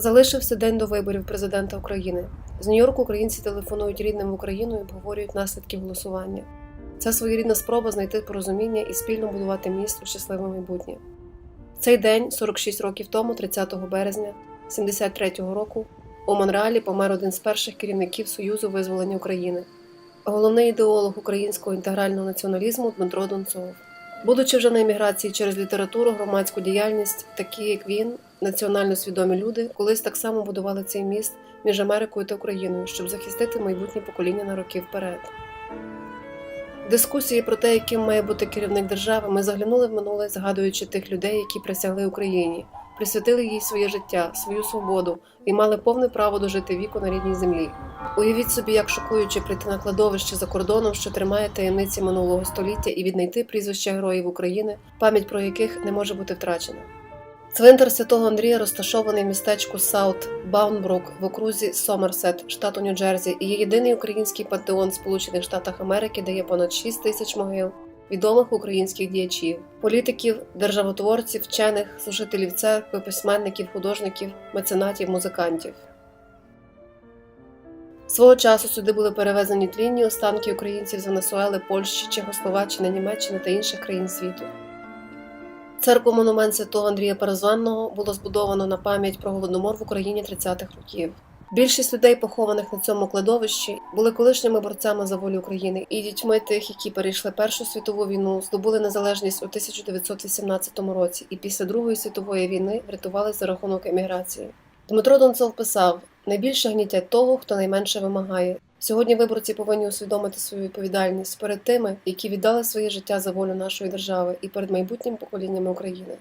Залишився день до виборів президента України. З Нью-Йорку українці телефонують рідним в Україну і обговорюють наслідки голосування. Це своєрідна спроба знайти порозуміння і спільно будувати у щасливе майбутнє. В цей день, 46 років тому, 30 березня 73-го року, у Монреалі помер один з перших керівників Союзу визволення України, головний ідеолог українського інтегрального націоналізму Дмитро Донцов. Будучи вже на еміграції через літературу, громадську діяльність, такі як він, національно свідомі люди, колись так само будували цей міст між Америкою та Україною, щоб захистити майбутнє покоління на роки вперед. Дискусії про те, яким має бути керівник держави, ми заглянули в минуле, згадуючи тих людей, які присягли Україні, присвятили їй своє життя, свою свободу і мали повне право дожити віку на рідній землі. Уявіть собі, як шокуюче прийти на кладовище за кордоном, що тримає таємниці минулого століття, і віднайти прізвища героїв України, пам'ять про яких не може бути втрачена. Цвинтар святого Андрія розташований в містечку Саут Баунбрук в окрузі Сомерсет, штату Нью-Джерсі, і є єдиний український пантеон Сполучених Штатах Америки, де є понад 6 тисяч могил відомих українських діячів, політиків, державотворців, вчених, служителів церкви, письменників, художників, меценатів, музикантів. Свого часу сюди були перевезені тлінні останки українців з Венесуели, Польщі, Чехословаччини, Німеччини та інших країн світу. Церкву монумент святого Андрія Перезванного було збудовано на пам'ять про голодомор в Україні 30-х років. Більшість людей, похованих на цьому кладовищі, були колишніми борцями за волю України і дітьми тих, які перейшли Першу світову війну, здобули незалежність у 1918 році, і після Другої світової війни врятувалися за рахунок еміграції. Дмитро Донцов писав: найбільше гнітять того, хто найменше вимагає. Сьогодні виборці повинні усвідомити свою відповідальність перед тими, які віддали своє життя за волю нашої держави і перед майбутнім поколіннями України.